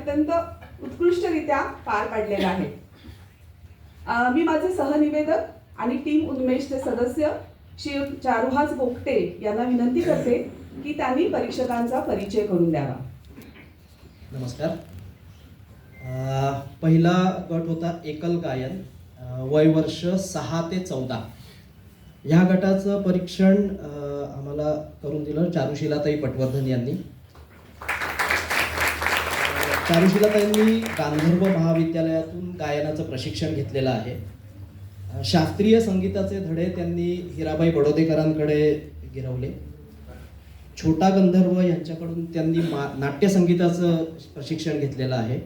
अत्यंत उत्कृष्टरित्या पार पाडलेला आहे. मी माझे सहनिवेदक आणि टीम उन्मेषचे सदस्य श्री चारुहास बोगटे यांना विनंती करते की त्यांनी परीक्षकांचा परिचय करून द्यावा. नमस्कार. पहिला गट होता एकल गायन. वय वर्ष सहा ते चौदा. ह्या गटाचं परीक्षण आम्हाला करून दिलं चारुशिलाताई पटवर्धन यांनी. चारुशिलाताईंनी गांधर्व महाविद्यालयातून गायनाचं प्रशिक्षण घेतलेलं आहे. शास्त्रीय संगीताचे धडे त्यांनी हिराबाई बडोदेकरांकडे गिरवले. छोटा गंधर्व यांच्याकडून त्यांनी मा नाट्यसंगीताचं प्रशिक्षण घेतलेलं आहे.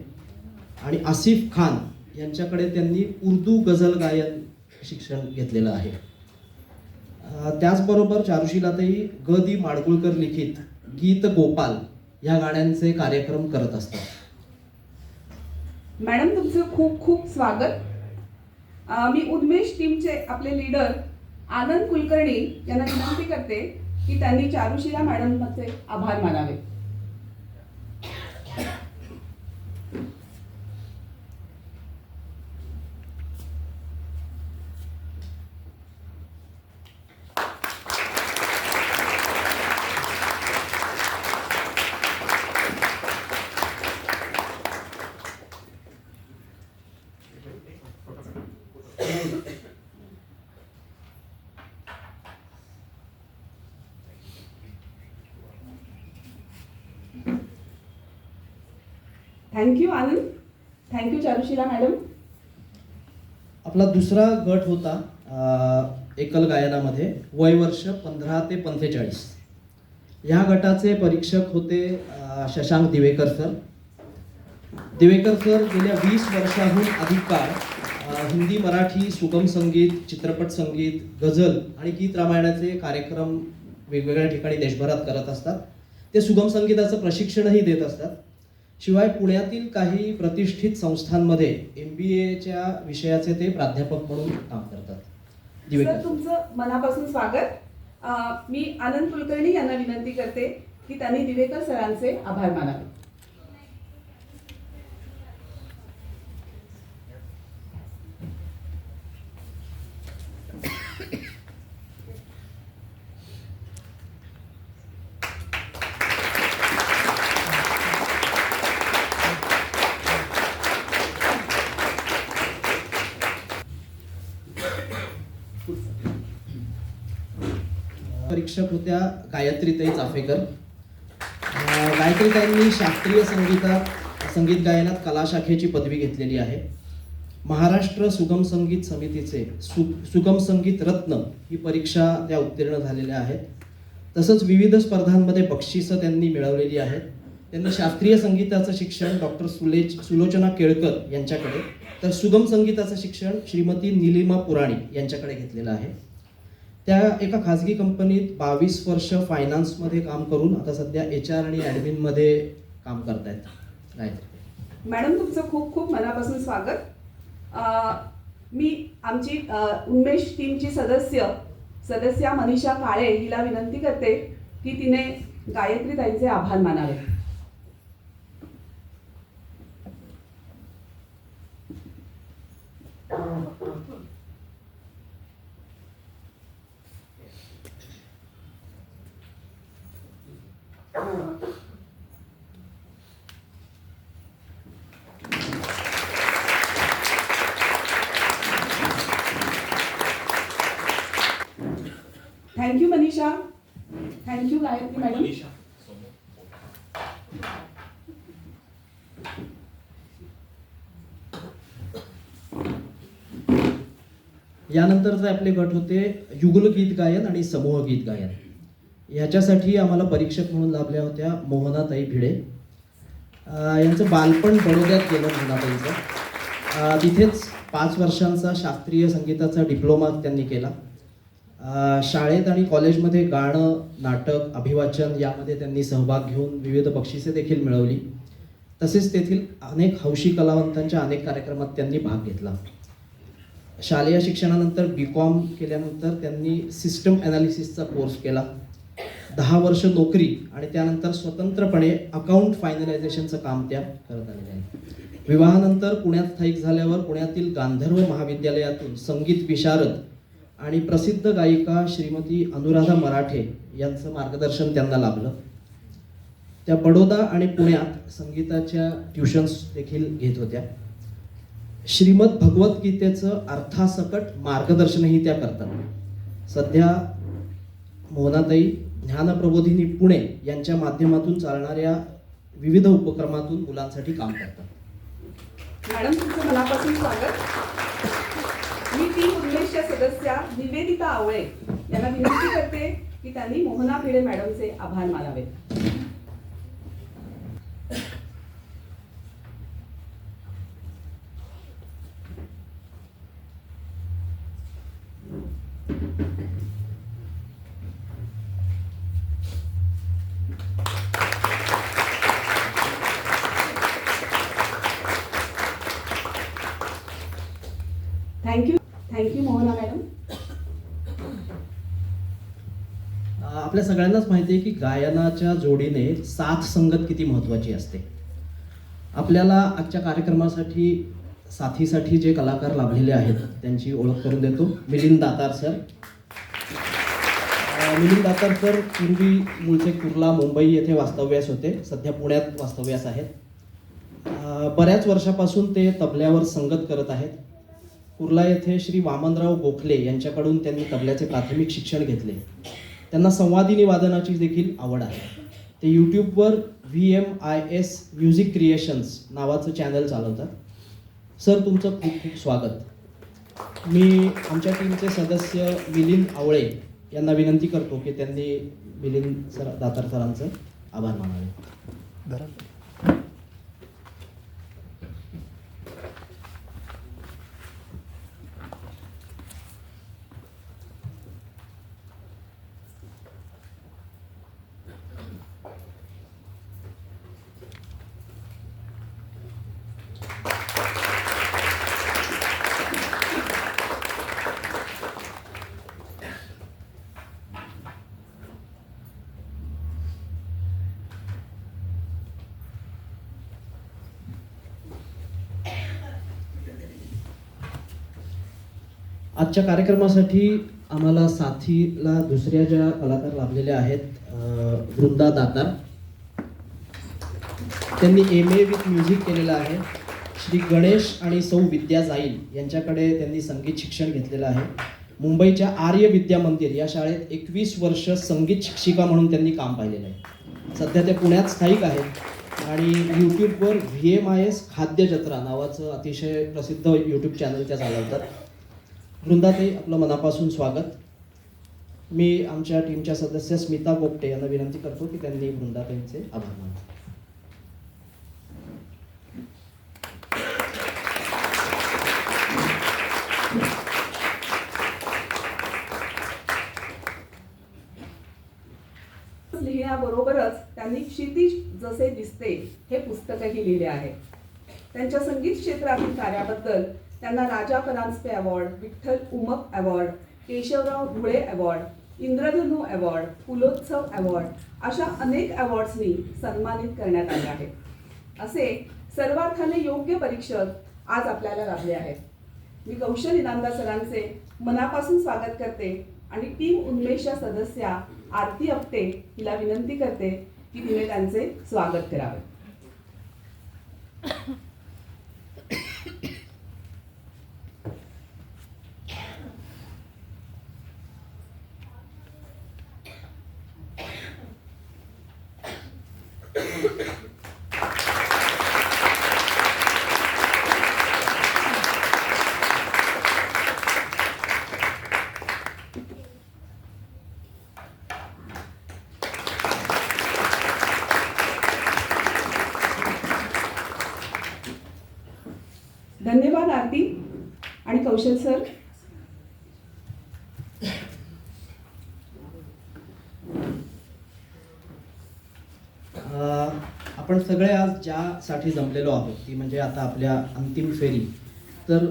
आणि आसिफ खान यांच्याकडे त्यांनी उर्दू गझल गायन शिक्षण घेतलेलं आहे. त्याचबरोबर चारुशिलाताई ग. दी. माडगुळकर लिखित गीत गोपाल ह्या गाण्यांचे कार्यक्रम करत असतात. मॅडम तुमचं खूप खूप स्वागत. मी उद्मेश टीमचे आपले लीडर आनंद कुलकर्णी यांना विनंती करते की त्यांनी चारुशिला मॅडमचे आभार मानावे. Thank you Anand thank you Charushila madam आपला दुसरा गट होता एकल गायनामध्ये वय वर्ष पंधरा ते पंचेचाळीस. ह्या गटाचे परीक्षक होते शशांक दिवेकर सर. दिवेकर सर गेल्या वीस वर्षाहून अधिक काळ हिंदी मराठी सुगम संगीत चित्रपट संगीत गझल आणि गीत रामायणाचे कार्यक्रम वेगवेगळ्या ठिकाणी देशभरात करत असतात. ते सुगम संगीताचं प्रशिक्षणही देत असतात. शिवाय पुण्यातील काही प्रतिष्ठित संस्थांमध्ये एम बी एच्या विषयाचे ते प्राध्यापक म्हणून काम करतात. दिवेकर तुमचं मनापासून स्वागत. मी आनंद कुलकर्णी यांना विनंती करते की त्यांनी दिवेकर सरांचे आभार मानावे परीक्षक होत्या गायत्रीताई चाफेकर. गायत्रीताईंनी शास्त्रीय संगीतात संगीत गायनात कला शाखेची पदवी घेतलेली आहे. महाराष्ट्र सुगम संगीत समितीचे सु सुगम संगीत रत्न ही परीक्षा त्या उत्तीर्ण झालेल्या आहेत. तसंच विविध स्पर्धांमध्ये बक्षिसं त्यांनी मिळवलेली आहेत. त्यांनी शास्त्रीय संगीताचं शिक्षण डॉक्टर सुलेच सुलोचना केळकर यांच्याकडे तर सुगम संगीताचं शिक्षण श्रीमती निलिमा पुराणी यांच्याकडे घेतलेलं आहे. त्या एका खाजगी कंपनीत बावीस वर्ष फायनान्समध्ये काम करून आता सध्या एच आर आणि ॲडमिनमध्ये काम करतायत. आहेत मॅडम तुमचं खूप खूप मनापासून स्वागत. मी आमची उन्मेष टीमची सदस्य सदस्या मनीषा काळे हिला विनंती करते की तिने गायत्री ताईंचे आभार मानावे thank you Manisha Gayatri madam यानंतरचे आपले गट होते युगल गीत गायन आणि समूह गीत गायन. ह्याच्यासाठी आम्हाला परीक्षक म्हणून लाभल्या होत्या मोहनाताई भिडे. यांचं बालपण बडोद्यात गेलं मोहनाताईचं. तिथेच पाच वर्षांचा शास्त्रीय संगीताचा डिप्लोमा त्यांनी केला. शाळेत आणि कॉलेजमध्ये गाणं नाटक अभिवाचन यामध्ये त्यांनी सहभाग घेऊन विविध बक्षिसे देखील मिळवली. तसेच तेथील अनेक हौशी कलावंतांच्या अनेक कार्यक्रमात त्यांनी भाग घेतला. शालेय शिक्षणानंतर बी कॉम केल्यानंतर त्यांनी सिस्टम ॲनालिसिसचा कोर्स केला. दहा वर्ष नोकरी आणि त्यानंतर स्वतंत्रपणे अकाउंट फायनलायझेशनचं काम त्या करत आलेल्या आहेत. विवाहानंतर पुण्यात स्थायिक झाल्यावर पुण्यातील गांधर्व महाविद्यालयातून संगीत विशारद आणि प्रसिद्ध गायिका श्रीमती अनुराधा मराठे यांचं मार्गदर्शन त्यांना लाभलं. त्या बडोदा आणि पुण्यात संगीताच्या ट्युशन्स देखील घेत होत्या. श्रीमद भगवद्गीतेचं अर्थासकट मार्गदर्शनही त्या करतात. सध्या मोहनाताई ज्ञानप्रबोधिनी पुणे यांच्या माध्यमातून चालणाऱ्या विविध उपक्रमातून मुलांसाठी काम करतात. मॅडम तुमचं मनापासून स्वागत. मी टीम उन्मेषच्या सदस्या निवेदिता आवळे यांना विनंती करते की त्यांनी मोहना भिडे मॅडमचे आभार मानावेत thank you thank you Mohana madam अं, आपल्या सगळ्यांनाच माहिती आहे की गायनाच्या जोडीने साथ संगत किती महत्त्वाची असते. आपल्याला आजच्या कार्यक्रमासाठी साथीसाठी जे कलाकार लाभलेले आहेत त्यांची ओळख करून देतो. मिलिंद दातार सर. मिलिंद दातार सर पूर्वी मूळचे कुर्ला मुंबई येथे वास्तव्यास होते. सध्या पुण्यात वास्तव्यास आहेत. बऱ्याच वर्षापासून ते तबल्यावर संगत करत आहेत. कुर्ला येथे श्री वामनराव गोखले यांच्याकडून त्यांनी तबल्याचे प्राथमिक शिक्षण घेतले. त्यांना संवादिनी वादनाची देखील आवड आहे. ते यूट्यूबवर V M I S music creations नावाचं चॅनल चालवतात. सर तुमचं खूप खूप स्वागत. मी आमच्या टीमचे सदस्य मिलिंद आवळे यांना विनंती करतो की त्यांनी मिलिंद सर दातार सरांचं आभार मानावे. आजच्या कार्यक्रमासाठी आम्हाला साथीला दुसऱ्या ज्या कलाकार लाभलेल्या आहेत वृंदा दातार. त्यांनी एम ए विथ म्युझिक केलेलं आहे. श्री गणेश आणि सौ विद्या जाईल यांच्याकडे त्यांनी संगीत शिक्षण घेतलेलं आहे. मुंबईच्या आर्य विद्या मंदिर या शाळेत एकवीस वर्ष संगीत शिक्षिका म्हणून त्यांनी काम पाहिलेलं आहे. सध्या ते पुण्यात स्थायिक आहेत आणि यूट्यूबवर व्ही एम आय एस खाद्य जत्रा नावाचं अतिशय प्रसिद्ध यूट्यूब चॅनल त्या चालवतात. वृंदाताई आपलं मनापासून स्वागत. मी आमच्या टीमच्या सदस्य स्मिता गोपटे यांना विनंती करतो की त्यांनी वृंदाताईंचे आभार मानले. लिहिण्याबरोबरच त्यांनी क्षितिज जसे दिसते हे पुस्तकही लिहिले आहे. त्यांच्या संगीत क्षेत्रातील कार्याबद्दल त्यांना Raja Paranjape award Vitthal Umap award Keshavrao Dhule award Indradhanu award Phulotsav award अशा अनेक अवॉर्ड्सनी सन्मानित करण्यात आले आहे असे सर्वार्थाने योग्य परीक्षक आज आपल्याला लाभले आहेत. मी कौशल इनामदार सरांचे मनापासून स्वागत करते आणि टीम उन्मेषच्या सदस्या आरती अपटे हिला विनंती करते की तिने त्यांचे स्वागत करावे धन्यवाद आरती आणि कौशल सर अं, आपण सगळे आज ज्यासाठी जमलेलो आहोत ती म्हणजे आता आपल्या अंतिम फेरी. तर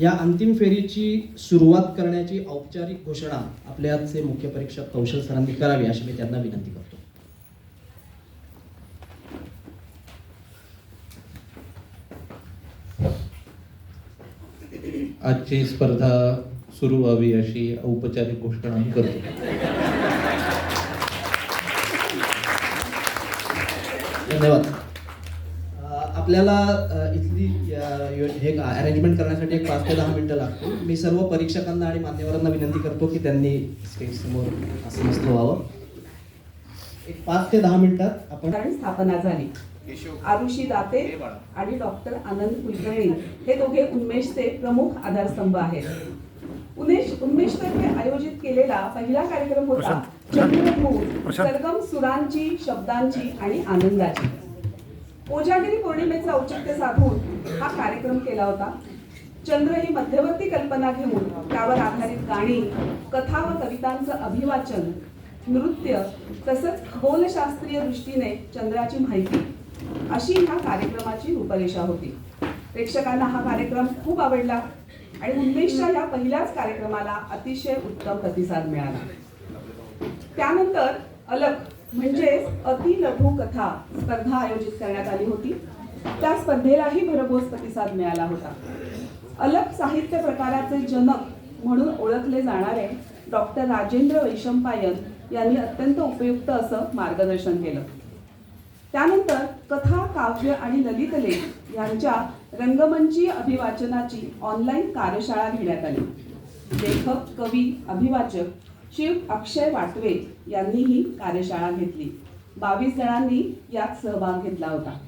या अंतिम फेरीची सुरुवात करण्याची औपचारिक घोषणा आपल्याचे मुख्य परीक्षक कौशल सरांनी करावी अशी मी त्यांना विनंती करतो. आजची स्पर्धा सुरू व्हावी अशी औपचारिक घोषणा करतो. धन्यवाद. आपल्याला इथली हे अरेंजमेंट करण्यासाठी एक पाच ते दहा मिनिटं लागतो मी सर्व परीक्षकांना आणि मान्यवरांना विनंती करतो की त्यांनी स्टेज समोर आसनस्थ व्हावं. एक पाच ते दहा मिनिटात आपण स्थापना झाली. आरुषी दाते आणि डॉक्टर आनंद कुलकर्णी. हे दोघे उन्मेषचे प्रमुख आधारस्तंभ आहेत. उन्मेष उन्मेषतर्फे आयोजित केलेला पहिला कार्यक्रम होता सरगम सुरांची शब्दांची आणि आनंदाची. कोजागिरी पौर्णिमेचं औचित्य साधून हा कार्यक्रम केला होता. चंद्र ही मध्यवर्ती कल्पना घेऊन त्यावर आधारित गाणी कथा व कवितांचं अभिवाचन नृत्य तसंच खगोलशास्त्रीय दृष्टीने चंद्राची माहिती अशी ह्या कार्यक्रमाची रूपरेषा होती. प्रेक्षकांना हा कार्यक्रम खूप आवडला आणि उन्मेषच्या या पहिल्याच कार्यक्रमाला अतिशय उत्तम प्रतिसाद मिळाला. त्यानंतर अलक म्हणजेच अतिलघु कथा स्पर्धा आयोजित करण्यात आली होती. त्या स्पर्धेलाही भरघोस प्रतिसाद मिळाला होता. अलग साहित्य प्रकाराचे जनक म्हणून ओळखले जाणारे डॉक्टर राजेंद्र वैशंपायन यांनी अत्यंत उपयुक्त असं मार्गदर्शन केलं. त्यानंतर कथा काव्य आणि ललितलेख यांच्या रंगमंची अभिवाचनाची ऑनलाईन कार्यशाळा घेण्यात आली. लेखक कवी अभिवाचक शिव अक्षय वाटवे यांनी ही कार्यशाळा घेतली. बावीस जणांनी यात सहभाग घेतला होता.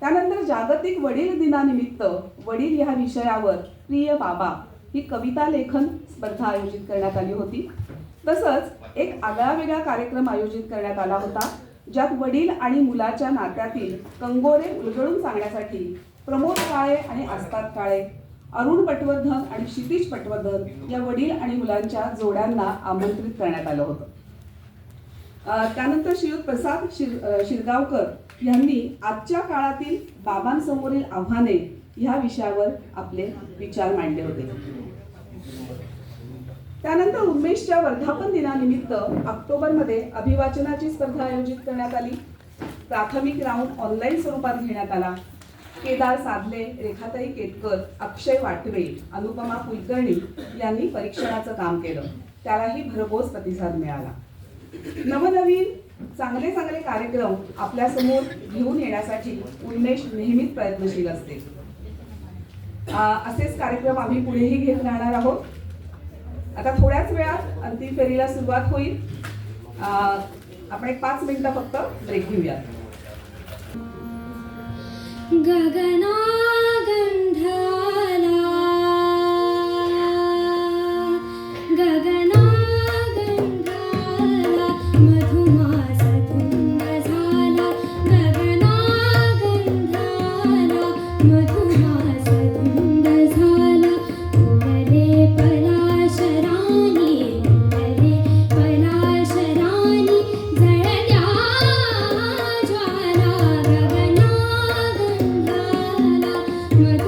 त्यानंतर जागतिक वडील दिनानिमित्त वडील या विषयावर प्रिय बाबा ही कविता लेखन स्पर्धा आयोजित करण्यात आली होती. तसंच एक आगळा वेगळा कार्यक्रम आयोजित करण्यात आला होता ज्यात वडील आणि मुलाच्या नात्यातील कंगोरे उलगडून सांगण्यासाठी प्रमोद काळे आणि आस्ताद काळे अरुण पटवर्धन आणि क्षितिज पटवर्धन या वडील आणि मुलांच्या जोड्यांना आमंत्रित करण्यात आलं होतं. त्यानंतर श्रीयुत प्रसाद शिर शिरगावकर यांनी आजच्या काळातील बाबांसमोरील आव्हाने ह्या विषयावर आपले विचार मांडले होते. त्यानंतर उमेशच्या वर्धापन दिनानिमित्त ऑक्टोबरमध्ये अभिवाचनाची स्पर्धा आयोजित करण्यात आली. प्राथमिक राऊंड ऑनलाईन स्वरूपात घेण्यात आला. केदार साधले रेखाताई केतकर अक्षय वाटवे अनुपमा कुलकर्णी यांनी परीक्षणाचं काम केलं. त्यालाही भरघोस प्रतिसाद मिळाला. नवनवीन चांगले चांगले कार्यक्रम आपल्यासमोर घेऊन येण्यासाठी उन्मेष नेहमीच प्रयत्नशील असते. असेच कार्यक्रम आम्ही पुढेही घेत राहणार आहोत. आता थोड्याच वेळात अंतिम फेरीला सुरुवात होईल. आपण एक पाच मिनिटं फक्त ब्रेक घेऊयात. गगना गन्ध Good